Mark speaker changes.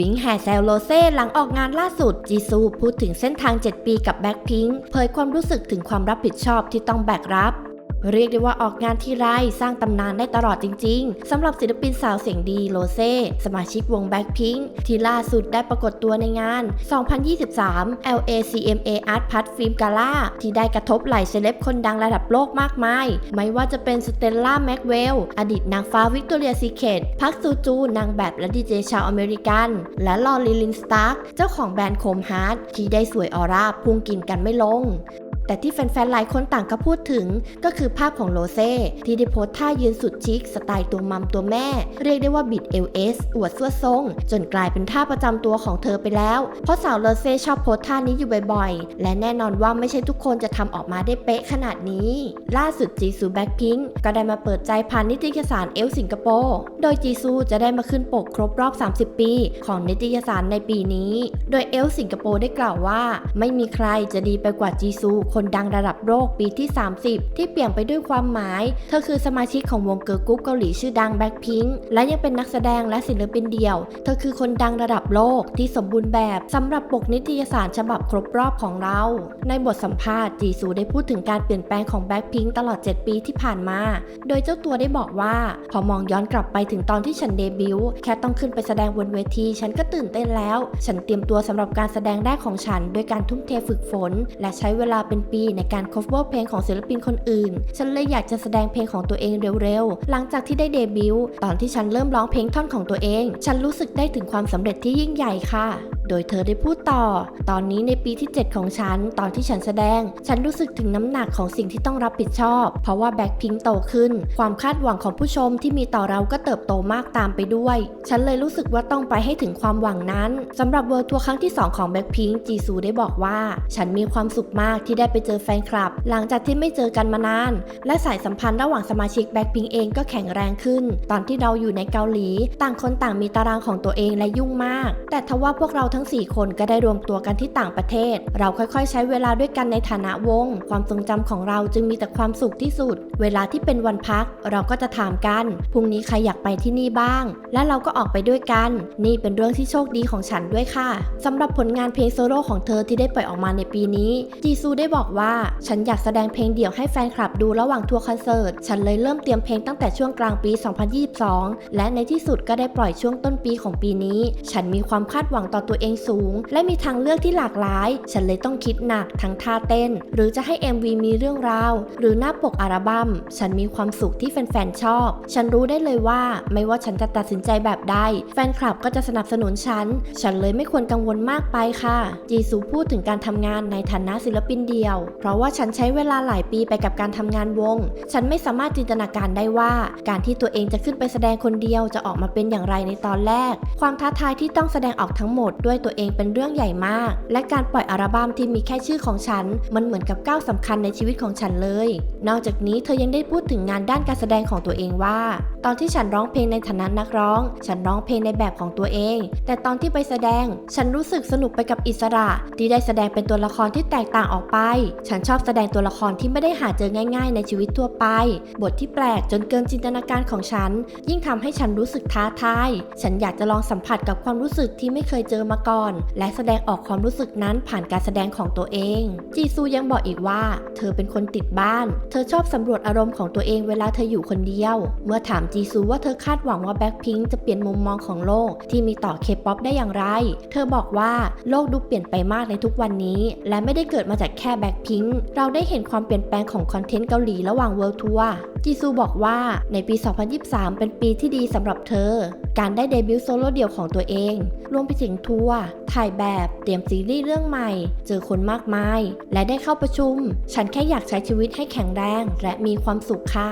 Speaker 1: บิงแห่แซลโลเซ่หลังออกงานล่าสุด จีซูพูดถึงเส้นทาง 7 ปีกับแบ็คพิงค์เผยความรู้สึกถึงความรับผิดชอบที่ต้องแบกรับ เรียกได้ว่าออกงานที่ไรสร้างตำนานได้ตลอดจริง ๆสำหรับศิลปินสาวเสียงดีโลเซ่สมาชิกวงแบ็คพิงค์ที่ล่าสุดได้ปรากฏตัวในงาน 2023 LACMA Art p a t Film Gala ที่ได้กระทบไหลเซเลบคนดังระดับโลกมากมาย ไม่ว่าจะเป็นสเตลล่าแม็กเวลอดีตนางฟ้าวิกตอเรียซีเคทพักซูจู นางแบบและดีเจชาวอเมริกัน และลอรีลินสตาร์กเจ้าของแบรนด์โคมฮาร์ดที่ได้สวยออร่าพุ่งกินกันไม่ลง แต่ที่แฟนๆหลายคนต่างก็พูดถึง ก็คือภาพของโลเซ่ที่ได้โพสท่ายืนสุดชิคสไตล์ตัวมัมตัวแม่ เรียกได้ว่าบิดเอลเอสอวดสวดทรง จนกลายเป็นท่าประจำตัวของเธอไปแล้ว เพราะสาวโลเซ่ชอบโพสท่านี้อยู่บ่อยๆ และแน่นอนว่าไม่ใช่ทุกคนจะทำออกมาได้เป๊ะขนาดนี้ ล่าสุดจีซูแบ็คพิงก็ได้มาเปิดใจผ่านนิตยสารเอลสิงคโปร์โดยจีซูจะได้มาขึ้นปกครบรอบ 30 ปี ของนิตยสารในปีนี้ โดยเอลสิงคโปร์ได้กล่าวว่า ไม่มีใครจะดีไปกว่าจีซูคนดังระดับโลกปีที่ 30 ที่เปลี่ยนไปด้วยความหมาย เธอคือสมาชิกของวงเกิร์ลกรุ๊ปเกาหลีชื่อดังแบ็คพิงและยังเป็นนักแสดงและศิลปินเดี่ยว เธอคือคนดังระดับโลกที่สมบูรณ์แบบสำหรับปกนิตยสารฉบับครบรอบของเรา ในบทสัมภาษณ์จีซูได้พูดถึงการเปลี่ยนแปลงของแบ็คพิงตลอด 7 ปีที่ผ่านมา โดยเจ้าตัวได้บอกว่า พอมองย้อนกลับไปถึงตอนที่ฉันเดบิวต์แค่ต้องขึ้นไปแสดงบนเวที ฉันก็ตื่นเต้นแล้ว ฉันเตรียมตัวสำหรับการแสดงแรกของฉันด้วยการทุ่มเทฝึกฝน และใช้เวลาเป็นปีในการ cover เพลงของศิลปินคนอื่น ฉันเลยอยากจะแสดงเพลงของตัวเองเร็วๆ หลังจากที่ได้เดบิวต์ตอนที่ฉันเริ่มร้องเพลงท่อนของตัวเอง ฉันรู้สึกได้ถึงความสำเร็จที่ยิ่งใหญ่ค่ะ โดยเธอได้พูดต่อ ตอนนี้ในปีที่ 7 ของฉัน ตอนที่ฉันแสดง ฉันรู้สึกถึงน้ำหนักของสิ่งที่ต้องรับผิดชอบ เพราะว่าแบ็คพิงโตขึ้น ความคาดหวังของผู้ชมที่มีต่อเราก็เติบโตมากตามไปด้วย ฉันเลยรู้สึกว่าต้องไปให้ถึงความหวังนั้นสำหรับเวิร์ทัวร์ครั้งที่ 2 ของแบ็คพิงจีซูได้บอกว่า ฉันมีความสุขมากที่ได้ไปเจอแฟนคลับ หลังจากที่ไม่เจอกันมานาน และสายสัมพันธ์ระหว่างสมาชิกแบ็คพิงเองก็แข็งแรงขึ้น ตอนที่เราอยู่ในเกาหลี ต่างคนต่างมีตารางของตัวเองและยุ่งมาก แต่ทว่าพวกเราทั้ง้ง 4 คนก็ได้รวมตัวกันที่ต่างประเทศ เราค่อยๆ ใช้เวลาด้วยกันในฐานะวง ความทรงจำของเราจึงมีแต่ความสุขที่สุด เวลาที่เป็นวันพัก เราก็จะถามกัน พรุ่งนี้ใครอยากไปที่นี่บ้าง และเราก็ออกไปด้วยกัน นี่เป็นเรื่องที่โชคดีของฉันด้วยค่ะสำหรับผลงานเพลงโซโล่ของเธอที่ได้ปล่อยออกมาในปีนี้จีซูได้บอกว่า ฉันอยากแสดงเพลงเดี่ยวให้แฟนคลับดูระหว่างทัวร์คอนเสิร์ต ฉันเลยเริ่มเตรียมเพลงตั้งแต่ช่วงกลางปี 2022 และในที่สุดก็ได้ปล่อยช่วงต้นปีของปีนี้ ฉันมีความคาดหวังต่อตัวเองสูง และมีทางเลือกที่หลากหลาย ฉันเลยต้องคิดหนักทั้งท่าเต้น หรือจะให้ MV มีเรื่องราว หรือหน้าปกอัลบั้ม ฉันมีความสุขที่แฟนๆชอบ ฉันรู้ได้เลยว่าไม่ว่าฉันจะตัดสินใจแบบใด แฟนคลับก็จะสนับสนุนฉัน ฉันเลยไม่ควรกังวลมากไปค่ะ จีซูพูดถึงการทำงานในฐานะศิลปินเดียว เพราะว่าฉันใช้เวลาหลายปีไปกับการทำงานวง ฉันไม่สามารถจินตนาการได้ว่า การที่ตัวเองจะขึ้นไปแสดงคนเดียวจะออกมาเป็นอย่างไรในตอนแรก ความท้าทายที่ต้องแสดงออกทั้งหมดด้วยตัวเองเป็นเรื่องใหญ่มาก และการปล่อยอัลบั้มที่มีแค่ชื่อของฉัน มันเหมือนกับก้าวสำคัญในชีวิตของฉันเลย นอกจากนี้เธอยังได้พูดถึงงานด้านการแสดงของตัวเองว่าตอนที่ฉันร้องเพลงในฐานะนักร้อง ฉันร้องเพลงในแบบของตัวเอง แต่ตอนที่ไปแสดง ฉันรู้สึกสนุกไปกับอิสระ ที่ได้แสดงเป็นตัวละครที่แตกต่างออกไป ฉันชอบแสดงตัวละครที่ไม่ได้หาเจอง่าย ๆ ในชีวิตทั่วไป บทที่แปลกจนเกินจินตนาการของฉัน ยิ่งทำให้ฉันรู้สึกท้าทาย ฉันอยากจะลองสัมผัสกับความรู้สึกที่ไม่เคยเจอมาก่อน และแสดงออกความรู้สึกนั้นผ่านการแสดงของตัวเอง จีซูยังบอกอีกว่า เธอเป็นคนติดบ้าน เธอชอบสำรวจอารมณ์ของตัวเองเวลาเธออยู่คนเดียว เมื่อถามจีซูว่าเธอคาดหวังว่าแบ็คพิงจะเปลี่ยนมุมมองของโลก ที่มีต่อเคป๊อปได้อย่างไร เธอบอกว่าโลกดูเปลี่ยนไปมากในทุกวันนี้ และไม่ได้เกิดมาจากแค่แบ็คพิงเราได้เห็นความเปลี่ยนแปลงของคอนเทนต์เกาหลีระหว่างเวิลด์ทัวร์จีซูบอกว่าในปี 2023 เป็นปีที่ดีสำหรับเธอ การได้เดบิวต์โซโล่เดี่ยวของตัวเอง รวมไปถึงทัวร์ถ่ายแบบ เตรียมซีรีส์เรื่องใหม่ เจอคนมากมาย และได้เข้าประชุม ฉันแค่อยากใช้ชีวิตให้แข็งแรง และมีความสุขค่ะ